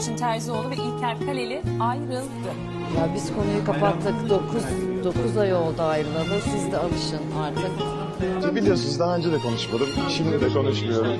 Burçin Terzioğlu ve İlker Kaleli ayrıldı. Ya biz konuyu kapattık. 9 9 ay oldu ayrılalı. Siz de alışın artık. Biliyorsunuz daha önce de konuşmadım. Şimdi de konuşmuyorum.